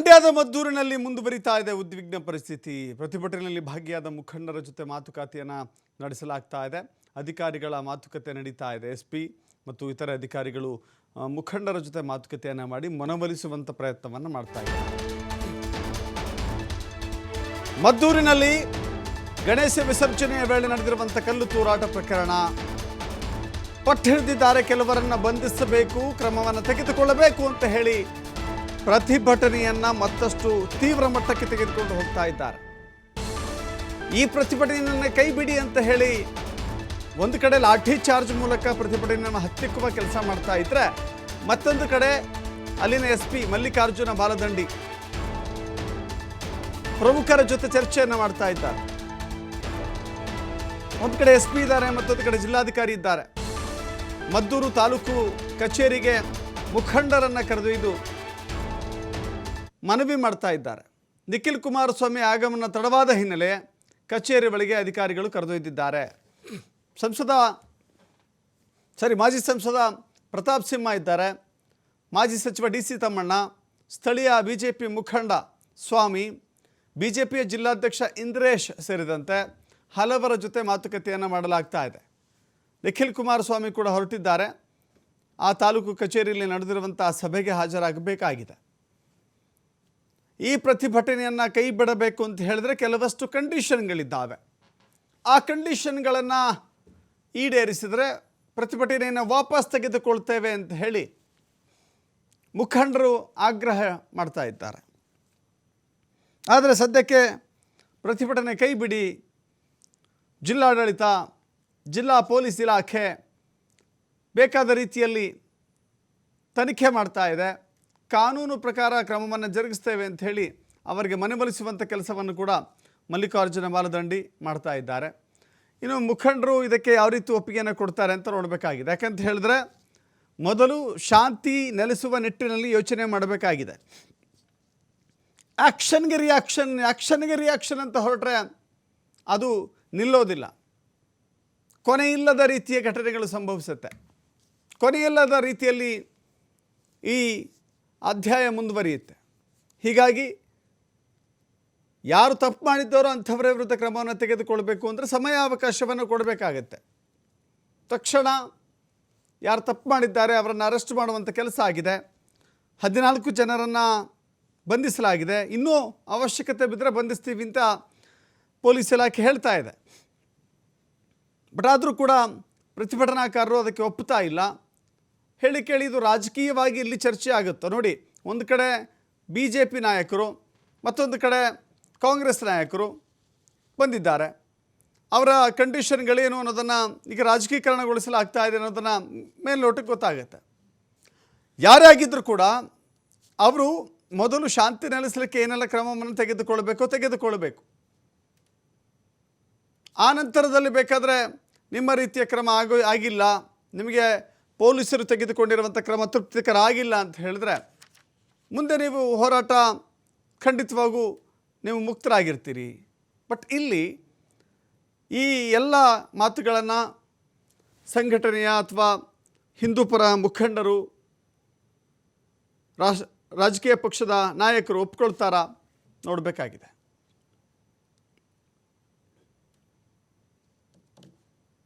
ಮಂಡ್ಯದ ಮದ್ದೂರಿನಲ್ಲಿ ಮುಂದುವರಿತಾ ಇದೆ ಉದ್ವಿಗ್ನ ಪರಿಸ್ಥಿತಿ. ಪ್ರತಿಭಟನೆಯಲ್ಲಿ ಭಾಗಿಯಾದ ಮುಖಂಡರ ಜೊತೆ ಮಾತುಕತೆಯನ್ನು ನಡೆಸಲಾಗ್ತಾ ಇದೆ. ಅಧಿಕಾರಿಗಳ ಮಾತುಕತೆ ನಡೀತಾ ಇದೆ. ಎಸ್ ಪಿ ಮತ್ತು ಇತರ ಅಧಿಕಾರಿಗಳು ಮುಖಂಡರ ಜೊತೆ ಮಾತುಕತೆಯನ್ನು ಮಾಡಿ ಮನವೊಲಿಸುವಂಥ ಪ್ರಯತ್ನವನ್ನು ಮಾಡ್ತಾ ಇದ್ದಾರೆ. ಮದ್ದೂರಿನಲ್ಲಿ ಗಣೇಶ ವಿಸರ್ಜನೆಯ ವೇಳೆ ನಡೆದಿರುವಂಥ ಕಲ್ಲು ತೂರಾಟ ಪ್ರಕರಣ. ಪಟ್ಟು ಹಿಡಿದಿದ್ದಾರೆ. ಕೆಲವರನ್ನ ಬಂಧಿಸಬೇಕು, ಕ್ರಮವನ್ನು ತೆಗೆದುಕೊಳ್ಳಬೇಕು ಅಂತ ಹೇಳಿ ಪ್ರತಿಭಟನೆಯನ್ನ ಮತ್ತಷ್ಟು ತೀವ್ರ ಮಟ್ಟಕ್ಕೆ ತೆಗೆದುಕೊಂಡು ಹೋಗ್ತಾ ಇದ್ದಾರೆ. ಈ ಪ್ರತಿಭಟನೆಯನ್ನು ಕೈ ಬಿಡಿ ಅಂತ ಹೇಳಿ ಒಂದು ಕಡೆ ಲಾಠಿ ಚಾರ್ಜ್ ಮೂಲಕ ಪ್ರತಿಭಟನೆಯನ್ನು ಹತ್ತಿಕ್ಕುವ ಕೆಲಸ ಮಾಡ್ತಾ ಇದ್ರೆ ಮತ್ತೊಂದು ಕಡೆ ಅಲ್ಲಿನ ಎಸ್ ಪಿ ಮಲ್ಲಿಕಾರ್ಜುನ ಬಾಲದಂಡಿ ಪ್ರಮುಖರ ಜೊತೆ ಚರ್ಚೆಯನ್ನು ಮಾಡ್ತಾ ಇದ್ದಾರೆ. ಒಂದು ಕಡೆ ಎಸ್ ಪಿ ಇದ್ದಾರೆ, ಮತ್ತೊಂದು ಕಡೆ ಜಿಲ್ಲಾಧಿಕಾರಿ ಇದ್ದಾರೆ. ಮದ್ದೂರು ತಾಲೂಕು ಕಚೇರಿಗೆ ಮುಖಂಡರನ್ನ ಕರೆದೊಯ್ದು ಮನವಿ ಮಾಡ್ತಾ ಇದ್ದಾರೆ. ನಿಖಿಲ್ ಕುಮಾರಸ್ವಾಮಿ ಆಗಮನ ತಡವಾದ ಹಿನ್ನೆಲೆ ಕಚೇರಿ ಬಳಿಗೆ ಅಧಿಕಾರಿಗಳು ಕರೆದೊಯ್ದಿದ್ದಾರೆ ಸಂಸದ, ಸರಿ, ಮಾಜಿ ಸಂಸದ ಪ್ರತಾಪ್ ಸಿಂಹ ಇದ್ದಾರೆ. ಮಾಜಿ ಸಚಿವ ಡಿ ಸಿ ತಮ್ಮಣ್ಣ, ಸ್ಥಳೀಯ ಬಿ ಜೆ ಪಿ ಮುಖಂಡ ಸ್ವಾಮಿ ಬಿ ಜೆ ಪಿಯ ಜಿಲ್ಲಾಧ್ಯಕ್ಷ ಇಂದ್ರೇಶ್ ಸೇರಿದಂತೆ ಹಲವರ ಜೊತೆ ಮಾತುಕತೆಯನ್ನು ಮಾಡಲಾಗ್ತಾ ಇದೆ. ನಿಖಿಲ್ ಕುಮಾರಸ್ವಾಮಿ ಕೂಡ ಹೊರಟಿದ್ದಾರೆ. ಆ ತಾಲೂಕು ಕಚೇರಿಯಲ್ಲಿ ನಡೆದಿರುವಂಥ ಸಭೆಗೆ ಹಾಜರಾಗಬೇಕಾಗಿದೆ. ಈ ಪ್ರತಿಭಟನೆಯನ್ನು ಕೈ ಬಿಡಬೇಕು ಅಂತ ಹೇಳಿದ್ರೆ ಕೆಲವಷ್ಟು ಕಂಡೀಷನ್ಗಳಿದ್ದಾವೆ. ಆ ಕಂಡೀಷನ್ಗಳನ್ನು ಈಡೇರಿಸಿದರೆ ಪ್ರತಿಭಟನೆಯನ್ನು ವಾಪಸ್ ತೆಗೆದುಕೊಳ್ತೇವೆ ಅಂತ ಹೇಳಿ ಮುಖಂಡರು ಆಗ್ರಹ ಮಾಡ್ತಾ ಇದ್ದಾರೆ. ಆದರೆ ಸದ್ಯಕ್ಕೆ ಪ್ರತಿಭಟನೆ ಕೈ ಬಿಡಿ. ಜಿಲ್ಲಾಡಳಿತ, ಜಿಲ್ಲಾ ಪೊಲೀಸ್ ಇಲಾಖೆ ಬೇಕಾದ ರೀತಿಯಲ್ಲಿ ತನಿಖೆ ಮಾಡ್ತಾ ಇದೆ. ಕಾನೂನು ಪ್ರಕಾರ ಕ್ರಮವನ್ನು ಜರುಗಿಸ್ತೇವೆ ಅಂತ ಹೇಳಿ ಅವರಿಗೆ ಮನವೊಲಿಸುವಂಥ ಕೆಲಸವನ್ನು ಕೂಡ ಮಲ್ಲಿಕಾರ್ಜುನ ಮಾಲದಂಡಿ ಮಾಡ್ತಾ ಇದ್ದಾರೆ. ಇನ್ನು ಮುಖಂಡರು ಇದಕ್ಕೆ ಯಾವ ರೀತಿ ಒಪ್ಪಿಗೆಯನ್ನು ಕೊಡ್ತಾರೆ ಅಂತ ನೋಡಬೇಕಾಗಿದೆ. ಯಾಕಂತ ಹೇಳಿದ್ರೆ ಮೊದಲು ಶಾಂತಿ ನೆಲೆಸುವ ನಿಟ್ಟಿನಲ್ಲಿ ಯೋಚನೆ ಮಾಡಬೇಕಾಗಿದೆ. ಆ್ಯಕ್ಷನ್ಗೆ ರಿಯಾಕ್ಷನ್ ಆ್ಯಕ್ಷನ್ಗೆ ರಿಯಾಕ್ಷನ್ ಅಂತ ಹೊರಟ್ರೆ ಅದು ನಿಲ್ಲೋದಿಲ್ಲ. ಕೊನೆಯಿಲ್ಲದ ರೀತಿಯ ಘಟನೆಗಳು ಸಂಭವಿಸುತ್ತೆ. ಕೊನೆಯಿಲ್ಲದ ರೀತಿಯಲ್ಲಿ ಈ ಅಧ್ಯಾಯ ಮುಂದುವರಿಯುತ್ತೆ. ಹೀಗಾಗಿ ಯಾರು ತಪ್ಪು ಮಾಡಿದ್ದಾರೋ ಅಂಥವರ ವಿರುದ್ಧ ಕ್ರಮವನ್ನು ತೆಗೆದುಕೊಳ್ಬೇಕು ಅಂದರೆ ಸಮಯಾವಕಾಶವನ್ನು ಕೊಡಬೇಕಾಗತ್ತೆ. ತಕ್ಷಣ ಯಾರು ತಪ್ಪು ಮಾಡಿದ್ದಾರೆ ಅವರನ್ನು ಅರೆಸ್ಟ್ ಮಾಡುವಂಥ ಕೆಲಸ ಆಗಿದೆ. ಹದಿನಾಲ್ಕು ಜನರನ್ನು ಬಂಧಿಸಲಾಗಿದೆ. ಇನ್ನೂ ಅವಶ್ಯಕತೆ ಬಿದ್ದರೆ ಬಂಧಿಸ್ತೀವಿ ಅಂತ ಪೊಲೀಸ್ ಇಲಾಖೆ ಹೇಳ್ತಾ ಇದೆ. ಬಟ್ ಆದರೂ ಕೂಡ ಪ್ರತಿಭಟನಾಕಾರರು ಅದಕ್ಕೆ ಒಪ್ಪುತ್ತಾ ಇಲ್ಲ. ಹೇಳಿ ಕೇಳಿ ಇದು ರಾಜಕೀಯವಾಗಿ ಇಲ್ಲಿ ಚರ್ಚೆ ಆಗುತ್ತೋ ನೋಡಿ, ಒಂದು ಕಡೆ ಬಿ ಜೆ ಪಿ ನಾಯಕರು, ಮತ್ತೊಂದು ಕಡೆ ಕಾಂಗ್ರೆಸ್ ನಾಯಕರು ಬಂದಿದ್ದಾರೆ. ಅವರ ಕಂಡೀಷನ್ಗಳೇನು ಅನ್ನೋದನ್ನು ಈಗ ರಾಜಕೀಕರಣಗೊಳಿಸಲಾಗ್ತಾ ಇದೆ ಅನ್ನೋದನ್ನು ಮೇಲ್ನೋಟಕ್ಕೆ ಗೊತ್ತಾಗುತ್ತೆ. ಯಾರೇ ಆಗಿದ್ದರೂ ಕೂಡ ಅವರು ಮೊದಲು ಶಾಂತಿ ನೆಲೆಸಲಿಕ್ಕೆ ಏನೆಲ್ಲ ಕ್ರಮವನ್ನು ತೆಗೆದುಕೊಳ್ಬೇಕೋ ತೆಗೆದುಕೊಳ್ಬೇಕು. ಆ ನಂತರದಲ್ಲಿ ಬೇಕಾದರೆ ನಿಮ್ಮ ರೀತಿಯ ಕ್ರಮ ಆಗೋ ಆಗಿಲ್ಲ, ನಿಮಗೆ ಪೊಲೀಸರು ತೆಗೆದುಕೊಂಡಿರುವಂಥ ಕ್ರಮ ತೃಪ್ತಿಕರ ಆಗಿಲ್ಲ ಅಂತ ಹೇಳಿದ್ರೆ ಮುಂದೆ ನೀವು ಹೋರಾಟ ಖಂಡಿತವಾಗೂ ನೀವು ಮುಕ್ತರಾಗಿರ್ತೀರಿ. ಬಟ್ ಇಲ್ಲಿ ಈ ಎಲ್ಲ ಮಾತುಗಳನ್ನು ಸಂಘಟನೆಯ ಅಥವಾ ಹಿಂದೂಪರ ಮುಖಂಡರು, ರಾಜ್, ರಾಜಕೀಯ ಪಕ್ಷದ ನಾಯಕರು ಒಪ್ಕೊಳ್ತಾರಾ ನೋಡಬೇಕಾಗಿದೆ.